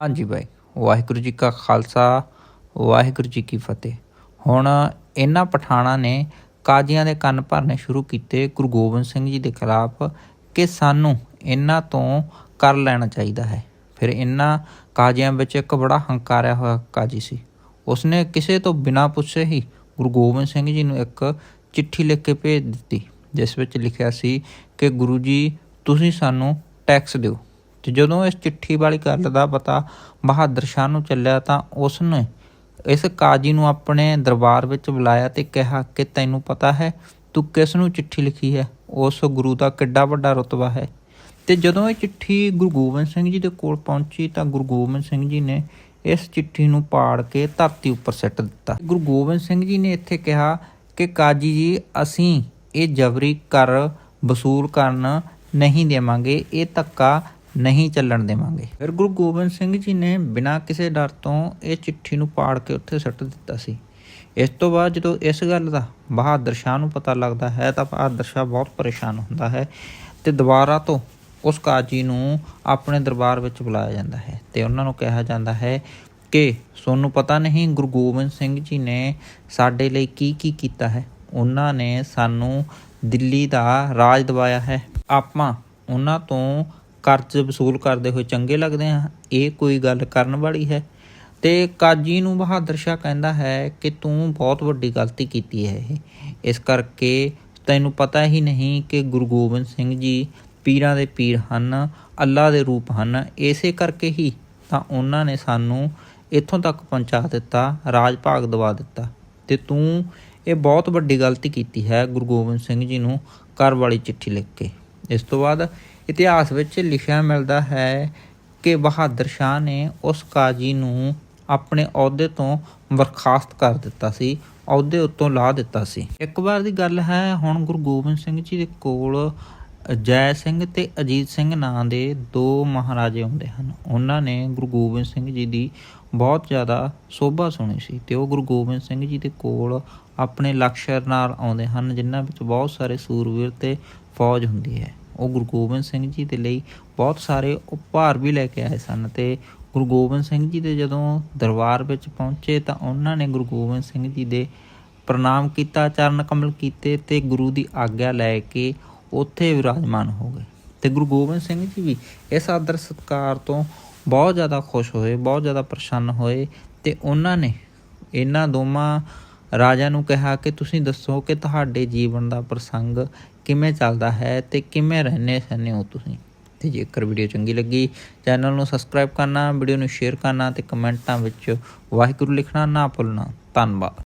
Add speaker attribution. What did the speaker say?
Speaker 1: ਹਾਂਜੀ ਬਾਈ ਵਾਹਿਗੁਰੂ ਜੀ ਕਾ ਖਾਲਸਾ, ਵਾਹਿਗੁਰੂ ਜੀ ਕੀ ਫਤਿਹ। ਹੁਣ ਇਹਨਾਂ ਪਠਾਣਾ ਨੇ ਕਾਜ਼ੀਆਂ ਦੇ ਕੰਨ ਭਰਨੇ ਸ਼ੁਰੂ ਕੀਤੇ ਗੁਰੂ ਗੋਬਿੰਦ ਸਿੰਘ ਜੀ ਦੇ ਖਿਲਾਫ ਕਿ ਸਾਨੂੰ ਇਹਨਾਂ ਤੋਂ ਕਰ ਲੈਣਾ ਚਾਹੀਦਾ ਹੈ। ਫਿਰ ਇਹਨਾਂ ਕਾਜ਼ੀਆਂ ਵਿੱਚ ਇੱਕ ਬੜਾ ਹੰਕਾਰਿਆ ਹੋਇਆ ਕਾਜ਼ੀ ਸੀ। ਉਸਨੇ ਕਿਸੇ ਤੋਂ ਬਿਨਾਂ ਪੁੱਛੇ ਹੀ ਗੁਰੂ ਗੋਬਿੰਦ ਸਿੰਘ ਜੀ ਨੂੰ ਇੱਕ ਚਿੱਠੀ ਲਿਖ ਕੇ ਭੇਜ ਦਿੱਤੀ, ਜਿਸ ਵਿੱਚ ਲਿਖਿਆ ਸੀ ਕਿ ਗੁਰੂ ਜੀ, ਤੁਸੀਂ ਸਾਨੂੰ ਟੈਕਸ ਦਿਓ। ਤੇ ਜਦੋਂ ਇਸ ਚਿੱਠੀ ਵਾਲੀ ਗੱਲ ਦਾ ਪਤਾ ਬਹਾਦਰ ਸ਼ਾਹ ਨੂੰ ਚੱਲਿਆ ਤਾਂ ਉਸ ਨੇ ਇਸ ਕਾਜੀ ਨੂੰ ਆਪਣੇ ਦਰਬਾਰ ਵਿੱਚ ਬੁਲਾਇਆ ਤੇ ਕਿਹਾ ਕਿ ਤੈਨੂੰ ਪਤਾ ਹੈ ਤੂੰ ਕਿਸ ਨੂੰ ਚਿੱਠੀ ਲਿਖੀ ਹੈ? ਉਸ ਗੁਰੂ ਦਾ ਕਿੱਡਾ ਵੱਡਾ ਰਤਬਾ ਹੈ। ਤੇ ਜਦੋਂ ਇਹ ਚਿੱਠੀ ਗੁਰੂ ਗੋਬਿੰਦ ਸਿੰਘ ਜੀ ਦੇ ਕੋਲ ਪਹੁੰਚੀ ਤਾਂ ਗੁਰੂ ਗੋਬਿੰਦ ਸਿੰਘ ਜੀ ਨੇ ਇਸ ਚਿੱਠੀ ਨੂੰ ਪਾੜ ਕੇ ਧਰਤੀ ਉੱਪਰ ਸਿੱਟ ਦਿੱਤਾ। ਗੁਰੂ ਗੋਬਿੰਦ ਸਿੰਘ ਜੀ ਨੇ ਇੱਥੇ ਕਿਹਾ ਕਿ ਕਾਜੀ ਜੀ, ਅਸੀਂ ਇਹ ਜਬਰੀ ਕਰ ਵਸੂਲ ਕਰਨ ਨਹੀਂ ਦੇਵਾਂਗੇ। ਇਹ ਧੱਕਾ ਨਹੀਂ ਚੱਲਣ ਦੇਵਾਂਗੇ। ਫਿਰ ਗੁਰੂ ਗੋਬਿੰਦ ਸਿੰਘ ਜੀ ਨੇ ਬਿਨਾਂ ਕਿਸੇ ਡਰ ਤੋਂ ਇਹ ਚਿੱਠੀ ਨੂੰ ਪਾੜ ਕੇ ਉੱਥੇ ਸੁੱਟ ਦਿੱਤਾ ਸੀ। ਇਸ ਤੋਂ ਬਾਅਦ ਜਦੋਂ ਇਸ ਗੱਲ ਦਾ ਬਹਾਦਰ ਸ਼ਾਹ ਨੂੰ ਪਤਾ ਲੱਗਦਾ ਹੈ, ਤਾਂ ਬਹਾਦਰ ਸ਼ਾਹ ਬਹੁਤ ਪਰੇਸ਼ਾਨ ਹੁੰਦਾ ਹੈ ਤੇ ਦੁਬਾਰਾ ਤੋਂ ਉਸ ਕਾਜੀ ਨੂੰ ਆਪਣੇ ਦਰਬਾਰ ਵਿੱਚ ਬੁਲਾਇਆ ਜਾਂਦਾ ਹੈ ਤੇ ਉਹਨਾਂ ਨੂੰ ਕਿਹਾ ਜਾਂਦਾ ਹੈ ਕਿ ਸੋਨੂੰ ਪਤਾ ਨਹੀਂ ਗੁਰੂ ਗੋਬਿੰਦ ਸਿੰਘ ਜੀ ਨੇ ਸਾਡੇ ਲਈ ਕੀ ਕੀ ਕੀਤਾ ਹੈ? ਉਹਨਾਂ ਨੇ ਸਾਨੂੰ ਦਿੱਲੀ ਦਾ ਰਾਜ ਦਿਵਾਇਆ ਹੈ। ਆਪਾਂ ਉਹਨਾਂ ਤੋਂ ਕਰਜ਼ ਵਸੂਲ ਕਰਦੇ ਹੋਏ ਚੰਗੇ ਲੱਗਦੇ ਹਾਂ ਇਹ ਕੋਈ ਗੱਲ ਕਰਨ ਵਾਲੀ ਹੈ। ਤੇ ਕਾਜੀ ਨੂੰ ਬਹਾਦਰ ਸ਼ਾਹ ਕਹਿੰਦਾ ਹੈ ਕਿ ਤੂੰ ਬਹੁਤ ਵੱਡੀ ਗਲਤੀ ਕੀਤੀ ਹੈ ਇਹ। ਇਸ ਕਰਕੇ ਤੈਨੂੰ ਪਤਾ ਹੀ ਨਹੀਂ ਕਿ ਗੁਰੂ ਗੋਬਿੰਦ ਸਿੰਘ ਜੀ ਪੀਰਾਂ ਦੇ ਪੀਰ ਹਨ ਅੱਲਾ ਦੇ ਰੂਪ ਹਨ। ਇਸੇ ਕਰਕੇ ਹੀ ਤਾਂ ਉਹਨਾਂ ਨੇ ਸਾਨੂੰ ਇੱਥੋਂ ਤੱਕ ਪਹੁੰਚਾ ਦਿੱਤਾ, ਰਾਜ ਭਾਗ ਦਵਾ ਦਿੱਤਾ। ਤੇ ਤੂੰ ਇਹ ਬਹੁਤ ਵੱਡੀ ਗਲਤੀ ਕੀਤੀ ਹੈ ਗੁਰੂ ਗੋਬਿੰਦ ਸਿੰਘ ਜੀ ਨੂੰ ਕਰ ਵਾਲੀ ਚਿੱਠੀ ਲਿਖ ਕੇ। ਇਸ ਤੋਂ ਬਾਅਦ ਇਤਿਹਾਸ ਵਿੱਚ ਲਿਖਿਆ ਮਿਲਦਾ ਹੈ ਕਿ ਬਹਾਦਰ ਸ਼ਾਹ ਨੇ ਉਸ ਕਾਜੀ ਨੂੰ ਆਪਣੇ ਅਹੁਦੇ ਤੋਂ ਬਰਖਾਸਤ ਕਰ ਦਿੱਤਾ ਸੀ, ਅਹੁਦੇ ਉੱਤੋਂ ਲਾ ਦਿੱਤਾ ਸੀ। ਇੱਕ ਵਾਰ ਦੀ ਗੱਲ ਹੈ, ਹੁਣ ਗੁਰੂ ਗੋਬਿੰਦ ਸਿੰਘ ਜੀ ਦੇ ਕੋਲ ਜੈ ਸਿੰਘ ਤੇ ਅਜੀਤ ਸਿੰਘ ਨਾਂ ਦੇ ਦੋ ਮਹਾਰਾਜੇ ਹੁੰਦੇ ਹਨ। ਉਹਨਾਂ ਨੇ ਗੁਰੂ ਗੋਬਿੰਦ ਸਿੰਘ ਜੀ ਦੀ ਬਹੁਤ ਜ਼ਿਆਦਾ ਸੋਭਾ ਸੁਣੀ ਸੀ ਤੇ ਉਹ ਗੁਰੂ ਗੋਬਿੰਦ ਸਿੰਘ ਜੀ ਦੇ ਕੋਲ ਆਪਣੇ ਲਕਸ਼ਰ ਨਾਲ ਆਉਂਦੇ ਹਨ, ਜਿਨ੍ਹਾਂ ਵਿੱਚ ਬਹੁਤ ਸਾਰੇ ਸੂਰਵੀਰ ਤੇ ਫੌਜ ਹੁੰਦੀ ਹੈ। ਉਹ ਗੁਰੂ ਗੋਬਿੰਦ ਸਿੰਘ ਜੀ ਦੇ ਲਈ ਬਹੁਤ ਸਾਰੇ ਉਪਹਾਰ ਵੀ ਲੈ ਕੇ ਆਏ ਸਨ ਤੇ ਗੁਰੂ ਗੋਬਿੰਦ ਸਿੰਘ ਜੀ ਦੇ ਜਦੋਂ ਦਰਬਾਰ ਵਿੱਚ ਪਹੁੰਚੇ ਤਾਂ ਉਹਨਾਂ ਨੇ ਗੁਰੂ ਗੋਬਿੰਦ ਸਿੰਘ ਜੀ ਦੇ ਪ੍ਰਣਾਮ ਕੀਤਾ, ਚਰਨ ਕਮਲ ਕੀਤੇ ਤੇ ਗੁਰੂ ਦੀ ਆਗਿਆ ਲੈ ਕੇ ਉੱਥੇ ਵਿਰਾਜਮਾਨ ਹੋ ਗਏ। ਤੇ ਗੁਰੂ ਗੋਬਿੰਦ ਸਿੰਘ ਜੀ ਵੀ ਇਸ ਆਦਰ ਸਤਕਾਰ ਤੋਂ ਬਹੁਤ ਜ਼ਿਆਦਾ ਖੁਸ਼ ਹੋਏ, ਬਹੁਤ ਜ਼ਿਆਦਾ ਪ੍ਰਸੰਨ ਹੋਏ ਤੇ ਉਹਨਾਂ ਨੇ ਇਹਨਾਂ ਦੋਵਾਂ ਰਾਜਾ ਨੂੰ ਕਿਹਾ ਕਿ ਤੁਸੀਂ ਦੱਸੋ ਕਿ ਤੁਹਾਡੇ ਜੀਵਨ ਦਾ ਪ੍ਰਸੰਗ ਕਿਵੇਂ ਚੱਲਦਾ ਹੈ ਤੇ ਕਿਵੇਂ ਰਹਿੰਦੇ ਸਹਿੰਦੇ ਹੋ ਤੁਸੀਂ? ਤੇ ਜੇਕਰ ਵੀਡੀਓ ਚੰਗੀ ਲੱਗੀ, ਚੈਨਲ ਨੂੰ ਸਬਸਕ੍ਰਾਈਬ ਕਰਨਾ, ਵੀਡੀਓ ਨੂੰ ਸ਼ੇਅਰ ਕਰਨਾ ਤੇ ਕਮੈਂਟਾਂ ਵਿੱਚ ਵਾਹਿਗੁਰੂ ਲਿਖਣਾ ਨਾ ਭੁੱਲਣਾ। ਧੰਨਵਾਦ।